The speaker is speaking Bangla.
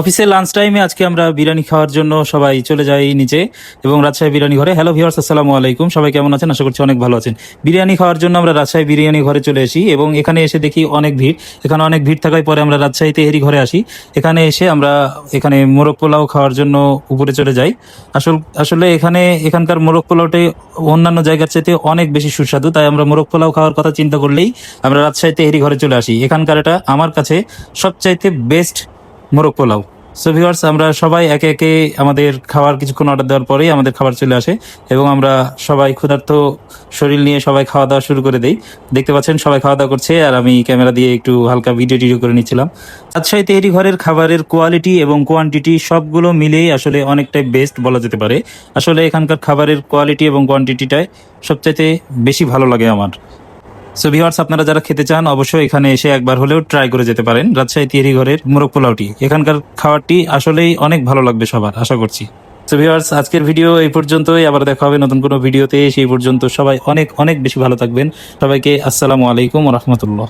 অফিসে লাঞ্চ টাইমে আজকে আমরা বিরিয়ানি খাওয়ার জন্য সবাই চলে যাই নিচে এবং রাজশাহী বিরিয়ানি ঘরে। হ্যালো ভিউয়ার্স আসসালামু আলাইকুম। সবাই কেমন আছেন? আশা করছি অনেক ভালো আছেন। বিরিয়ানি খাওয়ার জন্য আমরা রাজশাহী বিরিয়ানি ঘরে চলে আসি এবং এখানে এসে দেখি অনেক ভিড়। এখানে অনেক ভিড় থাকায় পরে আমরা রাজশাহী তেহেরি ঘরে আসি। এখানে এসে আমরা এখানে মোরগ পোলাও খাওয়ার জন্য উপরে চলে যাই। আসল, আসলে এখানে এখানকার মোরগ পোলাওটাই অন্যান্য জায়গার চাইতে অনেক বেশি সুস্বাদু, তাই আমরা মোরগ পোলাও খাওয়ার কথা চিন্তা করলেই আমরা রাজশাহী তেহেরি ঘরে চলে আসি। এখানকার এটা আমার কাছে সবচাইতে বেস্ট মোরগ পোলাও সো ভিউয়ার্স আমরা সবাই একে একে আমাদের খাবার কিছুক্ষণ অর্ডার দেওয়ার পরেই আমাদের খাবার চলে আসে এবং আমরা সবাই ক্ষুধার্ত শরীর নিয়ে সবাই খাওয়া দাওয়া শুরু করে দেই। দেখতে পাচ্ছেন, সবাই খাওয়া দাওয়া করছে আর আমি ক্যামেরা দিয়ে একটু হালকা ভিডিও টিডিও করে নিচ্ছিলাম। রাজশাহী তৈরি ঘরের খাবারের কোয়ালিটি এবং কোয়ান্টিটি সবগুলো মিলেই আসলে অনেকটাই বেস্ট বলা যেতে পারে। আসলে এখানকার খাবারের কোয়ালিটি এবং কোয়ান্টিটিটাই সবচাইতে বেশি ভালো লাগে আমার। সো ভিউয়ার্স আপনারা যারা খেতে চান, অবশ্যই এখানে এসে একবার হলেও ট্রাই করে যেতে পারেন। রাজশাহী তিয়ারি ঘরের মোরগ পোলাওটি এখানকার খাবারটি আসলেই অনেক ভালো লাগবে সবার, আশা করছি। সো ভিউয়ার্স আজকের ভিডিও এই পর্যন্তই। আবার দেখা হবে নতুন কোনো ভিডিওতে সেই পর্যন্ত সবাই অনেক অনেক বেশি ভালো থাকবেন। সবাইকে আসসালামু আলাইকুম রহমতুল্লাহ।